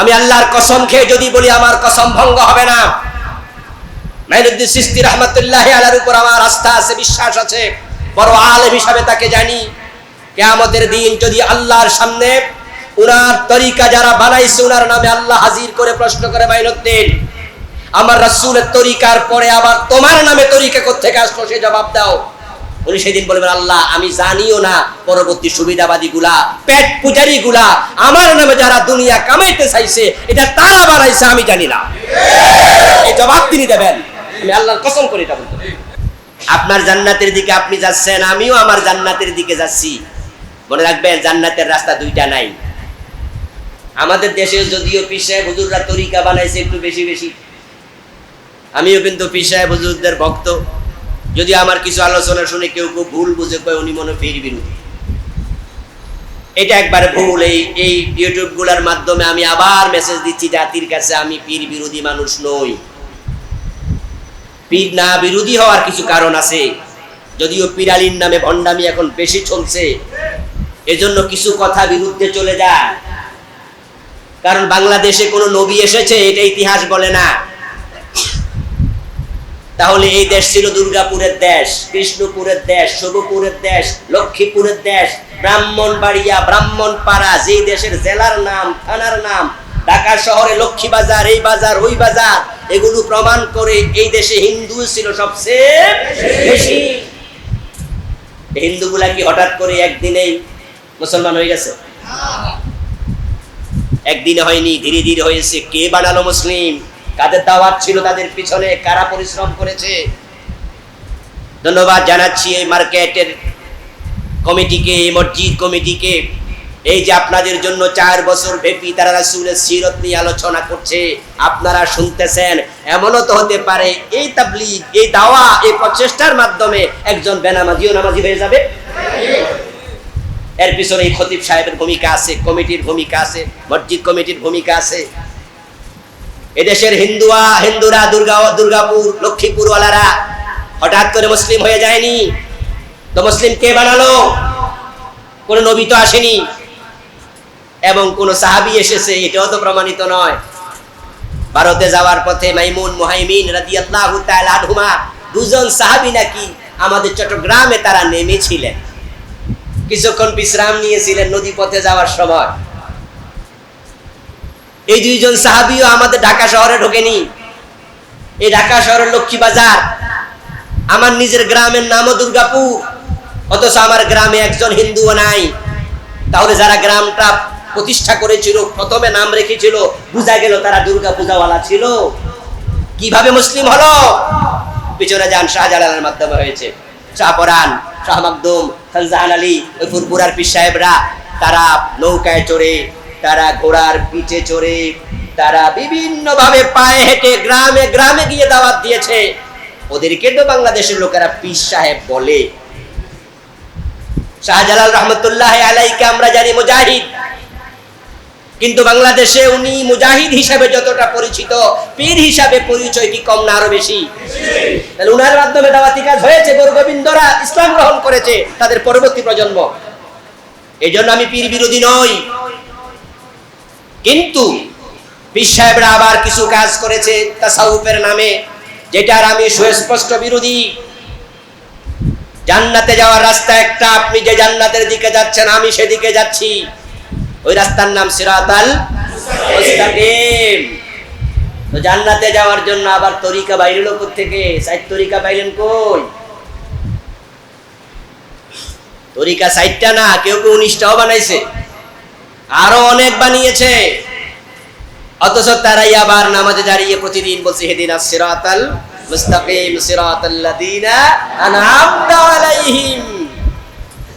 আমি আল্লাহর কসম খেয়ে যদি বলি আমার কসম ভঙ্গ হবে না। মাইনুদ্দিন সিস্তি রহমতুল্লাহ আলার উপর আমার আস্থা আছে, বিশ্বাস আছে। বড় আলেম হিসাবে তাকে জানি। কেয়ামতের দিন যদি আল্লাহর সামনে উনার তরিকা যারা বানাইছে, উনার নামে আল্লাহ হাজির করে প্রশ্ন করে, মাইনুদ্দিন, আমার রাসূলের তরিকার পরে আবার তোমার নামে তরিকা কোত্থেকে আসলো সে জবাব দাও। উনি সেদিন বলবেন, আল্লাহ, আমি জানিও না পরবর্তী সুবিধাবাদী গুলা পেট পূজারি গুলা আমার নামে যারা দুনিয়া কামাইতে চাইছে, এটা তারা বানাইছে, আমি জানি না। এই জবাব তিনি দেবেন। আমি আল্লাহর কসম করে এটা বলতে আপনার জান্নাতের দিকে আপনি যাচ্ছেন, আমিও আমার জান্নাতের দিকে যাচ্ছি। মনে রাখবেন, জান্নাতের রাস্তা দুইটা নাই। আমাদের দেশে যদিও পিসায় হুজুররা তরিকা বানাইছে একটু বেশি বেশি। আমিও কিন্তু পিসায় হুজুরদের ভক্ত। যদি আমার কিছু আলোচনা শুনে কেউ কেউ ভুল বুঝে কয়, উনি মনে ফির বিরোধী। এটা একবারে ভুল, এই এই ইউটিউবগুলার মাধ্যমে আমি আবার মেসেজ দিচ্ছি, জাতির কাছে আমি পীর বিরোধী মানুষ নই। পীর না বিরোধী হওয়ার কিছু কারণ আছে। যদিও পিরালির নামে ভণ্ডামি এখন বেশি চলছে, এজন্য কিছু কথা বিরুদ্ধে চলে যায়। কারণ বাংলাদেশে কোনো নবী এসেছে, এটা ইতিহাস বলে না। তাহলে এই দেশ ছিল দুর্গাপুরের দেশ, কৃষ্ণপুরের দেশ শুভপুরের দেশ, লক্ষ্মীপুরের দেশ, ব্রাহ্মণবাড়িয়া, ব্রাহ্মণপাড়া যে দেশের জেলার নাম, থানার নাম, ঢাকা শহরে লক্ষ্মী বাজার, এই বাজার, ওই বাজার, এগুলো প্রমাণ করে এই দেশে হিন্দু ছিল সবচেয়ে বেশি। হিন্দুগুলা কি হঠাৎ করে একদিনেই মুসলমান হয়ে গেছে? একদিনে হয়নি, ধীরে ধীরে হয়েছে। কে বানালো মুসলিম? কাদের দাওয়াত ছিল তাদের পিছনে? কারা পরিশ্রম করেছে? ধন্যবাদ জানাচ্ছি এই মার্কেটের কমিটিকে, এই মসজিদ কমিটিকে। এই যে আপনাদের জন্য চার বছর ব্যাপী তারা রাসূলের সিরত নিয়ে আলোচনা করছে, আপনারা শুনতেছেন, এমনও তো হতে পারে এই তাবলিগ, এই দাওয়া, এই প্রচেষ্টার মাধ্যমে একজন বেনামাজিও নামাজি হয়ে যাবে। এর পিছনে এই খতিব সাহেবের ভূমিকা আছে, কমিটির ভূমিকা আছে, মসজিদ কমিটির ভূমিকা আছে। এদেশের হিন্দুয়া, হিন্দুরা, দুর্গা, দুর্গাপুর, লক্ষ্মীপুরওয়ালারা হঠাৎ করে মুসলিম হয়ে যায়নি। তো মুসলিম কে বানালো? কোন নবী তো আসেনি। এবং কোন সাহাবি এসেছে, এটাও তো প্রমাণিত নয়। ভারতে যাওয়ার পথে মাইমুন মুহাইমিন রাদিয়াল্লাহু তাআলা আনহুমা, দুজন সাহাবী নাকি আমাদের চট্টগ্রামে তারা নেমেছিলেন। কিছুক্ষণ বিশ্রাম নিয়েছিলেন নদী পথে যাওয়ার সময়। এই দুইজন সাহাবিও আমাদের ঢাকা শহরে ঢোকেনি। এই ঢাকা শহরের লক্ষ্মী বাজার। আমার নিজের গ্রামের নামও দুর্গাপুর। অথচ আমার গ্রামে একজন হিন্দুও নাই। তাহলে যারা গ্রামটা প্রতিষ্ঠা করেছিল, প্রথমে নাম রেখেছিল, বুঝা গেল তারা দুর্গা পূজাওয়ালা ছিল। কীভাবে মুসলিম হলো? পিছনে যান শাহজালালের মাধ্যমে হয়েছে। শাহপরান শাহ মাকদুম খানজাহান আলী, ওই ফুরপুরার পীর সাহেবরা, তারা নৌকায় চড়ে তারা ঘোড়ার পিঠে চড়ে, তারা বিভিন্ন ভাবে পায়ে হেঁটে গ্রামে গ্রামে গিয়ে দাওয়াত দিয়েছে। ওদেরকে তো বাংলাদেশের লোকেরা পীর সাহেব বলে। শাহজালাল রহমতুল্লাহ আলাইকে আমরা জানি মুজাহিদ। কিন্তু বাংলাদেশে উনি মুজাহিদ হিসাবে যতটা পরিচিত, পীর হিসাবে পরিচয় কি কম না আরও বেশি? তাহলে উনার মাধ্যমে দাওয়াতি কাজ হয়েছে গুরু গোবিন্দরা ইসলাম গ্রহণ করেছে তাদের পরবর্তী প্রজন্ম। এই আমি পীর বিরোধী নই। কিন্তু পীর সাহেবরা আবার কিছু কাজ করেছে তাসাউফের নামে, যেটার আমি সুস্পষ্ট বিরোধী। জান্নাতে যাওয়ার রাস্তা একটা, আপনি যে জান্নাতের দিকে যাচ্ছেন, আমি সেদিকে যাচ্ছি। ওই রাস্তার নাম সিরাতাল মুস্তাকিম। তো জান্নাতে যাওয়ার জন্য আবার তরিকা বাইরেলো থেকে সাইড তরিকা পাইলেন কই? তরিকা সাইডটা না, কেউ কেউ উনিশটাও বানাইছে। আরও অনেক বানিয়েছে। অথচ তারাই আবার নামাজে দাঁড়িয়ে প্রতিদিন বলছে, হেদিন মুস্তাকিম আনআমতা আলাইহিম।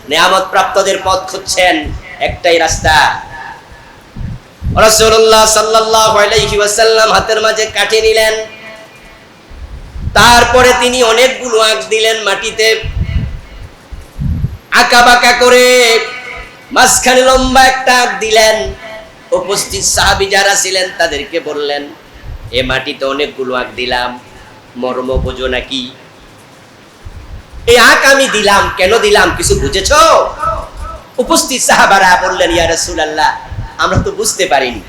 নিয়ামত প্রাপ্তদের পথ খুঁজছেন একটাই রাস্তা। রাসূলুল্লাহ সাল্লাল্লাহু আলাইহি ওয়াসাল্লাম হাতের মাঝে কাঠি নিলেন। তারপরে তিনি অনেকগুলো আঁক দিলেন মাটিতে। আঁকা বাঁকা করে মাঝখানে লম্বা একটা দিলেন। উপস্থিত সাহাবি যারা ছিলেন, তাদেরকে বললেন, এ মাটিতে অনেকগুলো আঁক দিলাম, মর্ম বোঝো নাকি? এই আঁক আমি দিলাম, কেন দিলাম, কিছু বুঝেছ? উপস্থিত সাহাবারা বললেন, ইয়া রাসূলুল্লাহ, আমরা তো বুঝতে পারিনি।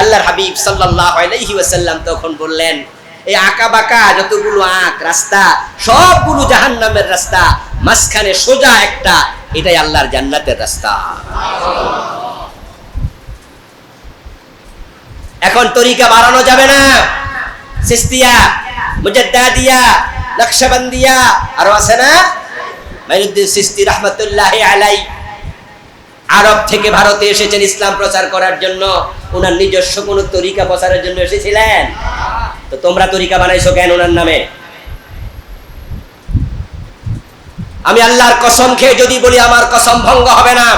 আল্লাহর হাবিব সাল্লাল্লাহু আলাইহি ওয়াসাল্লাম তখন বললেন এই আঁকা বাঁকা যতগুলো আঁক রাস্তা, সবগুলো জাহান্নামের রাস্তা, মাঝখানে সোজা একটা এটাই আল্লাহর জান্নাতের রাস্তা। এখন তরিকা বাড়ানো যাবে না। সিস্তিয়া, মুজাদ্দাদিয়া, নকশবন্দিয়া, আরও আছে না? মাইনুদ্দিন সিস্তি রহমতুল্লাহ আলাই। আরব থেকে ভারতে এসেছেন ইসলাম প্রচার করার জন্য। ওনার নিজস্ব কোন তরিকা প্রচারের জন্য এসেছিলেন। তো তোমরা তরিকা বানাইছো কেন ওনার নামে? আমি আল্লাহর কসম খেয়ে যদি বলি আমার কসম ভঙ্গ হবে না।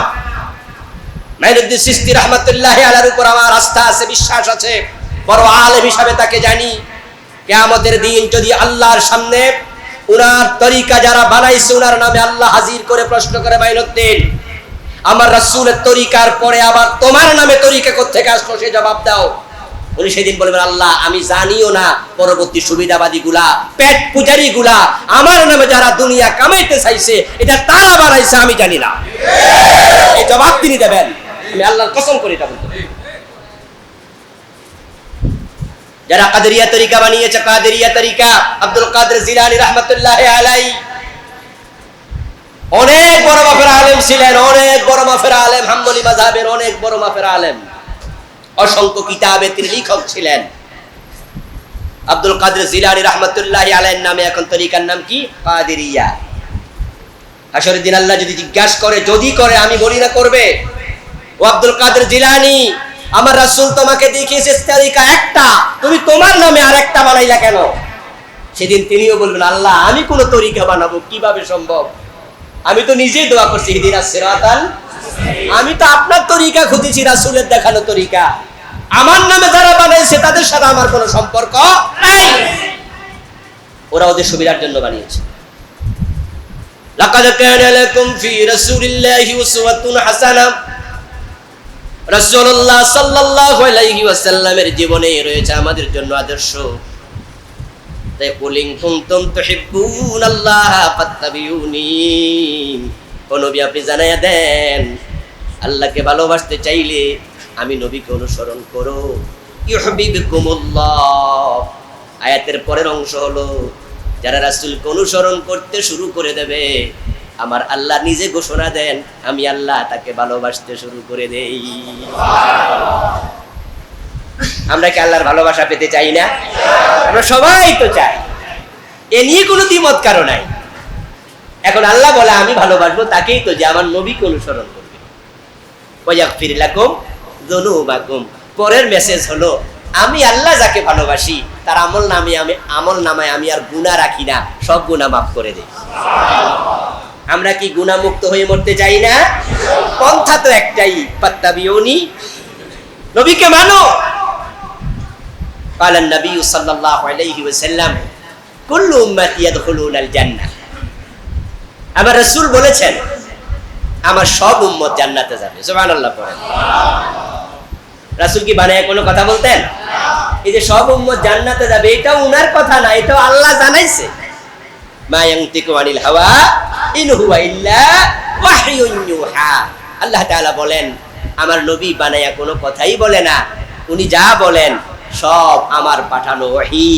মাইনুদ্দিন সিস্তি রহমতুল্লাহ আলার উপর আমার আস্থা আছে, বিশ্বাস আছে। বড় আলেম হিসাবে তাকে জানি। কেয়ামতের দিন যদি আল্লাহর সামনে উনার তরিকা যারা বানাইছে, উনার নামে আল্লাহ হাজির করে প্রশ্ন করে, মাইনুদ্দিন, আমার রাসূলের তরিকার পরে আবার তোমার নামে তরিকা কোথেকে আসলো সে জবাব দাও। উনি সেদিন বলবেন, আল্লাহ, আমি জানিও না পরবর্তী সুবিধাবাদী গুলা পেট পূজারি গুলা আমার নামে যারা দুনিয়া কামাইতে চাইছে, এটা তারা বানাইছে, আমি জানি না। এই জবাব তিনি দেবেন। আমি আল্লাহর কসম করি এটা বলতে যারা কাদেরিয়া তরিকা বানিয়েছে, কাদেরিয়া তরিকা, আব্দুল কাদের জিলানি রহমতুল্লাহ আলাই অনেক বড় মাফের আলেম ছিলেন, অনেক বড় মাফের আলেম, হাম্বলি মাযহাবের অনেক বড় মাফের আলেম। অসংখ্য কিতাবে তিনি লেখক ছিলেন। আব্দুল কাদের জিলানি রহমতুল্লাহ আলাইয়ের নামে এখন তরিকার নাম কি? কাদেরিয়া। হাসরের দিন আল্লাহ যদি জিজ্ঞাসা করে, যদি করে, আমি বলি না করবে। ও আব্দুল কাদের জিলানি, আমার রাসূল তোমাকে দেখিয়েছে তরিকা একটা। তুমি তোমার নামে আরেকটা বানাইলা কেন? সেদিন তিনিও বলবেন, আল্লাহ, আমি কোন তরিকা বানাবো, কীভাবে সম্ভব? আমি তো নিজেই দোয়া করছি হিদিনা সিরাতাল আমি তো আপনার তরিকা খুঁজেছি, রাসূলের দেখানো তরিকা। আমার নামে যারা বানাইছে, তাদের সাথে আমার কোনো সম্পর্ক নাই। ওরা ওদের সুবিধার জন্য বানিয়েছে। জীবনে রয়েছে আমাদের জন্য আদর্শ। তাই আপনি জানাইয়া দেন, আল্লাহকে ভালোবাসতে চাইলে আমি নবীকে অনুসরণ করো। আয়াতের পরের অংশ হলো, যারা রাসূলকে অনুসরণ করতে শুরু করে দেবে, আমার আল্লাহ নিজে ঘোষণা দেন, আমি আল্লাহ তাকে ভালোবাসতে শুরু করে দেই। আমরা কি আল্লাহর ভালোবাসা পেতে চাই না? আমরা সবাই তো চাই। এ নিয়ে কোনো দ্বিমত কারও নাই। এখন আল্লাহ বলে, আমি ভালোবাসবো তাকেই তো যে আমার নবীকে অনুসরণ করবে। ওয়াগফির লাকুম যুনুবাকুম পরের মেসেজ হলো আমি আল্লাহ যাকে ভালোবাসি তার আমল নামে আমি আমল নামায় আমি আর গুনাহ রাখি না সব গুনাহ মাফ করে দেই আমরা কি গুনাহমুক্ত হয়ে মরতে চাই না পন্থা তো একটাই পাত্তাবিউনি নবীকে মানো قال النبي صلى الله عليه وسلم كل امتي يدخلون الجنه আমার রাসূল বলেছেন আমার সব উম্মত জান্নাতে যাবে সুবহানাল্লাহ পড়েন রাসূল কি বানায় কোনো কথা বলতেন? এই যে সব উম্মত জান্নাতে যাবে এটা উনার কথা না এটা আল্লাহ জানাইছে। মা ইয়ানতিকু আনিল হাওয়া, ইন হুয়া ইল্লা ওয়াহয়ুন আল্লাহ তাআলা বলেন, আমার নবী বানায়া কোনো কথাই বলে না। উনি যা বলেন, সব আমার পাঠানো ওহী।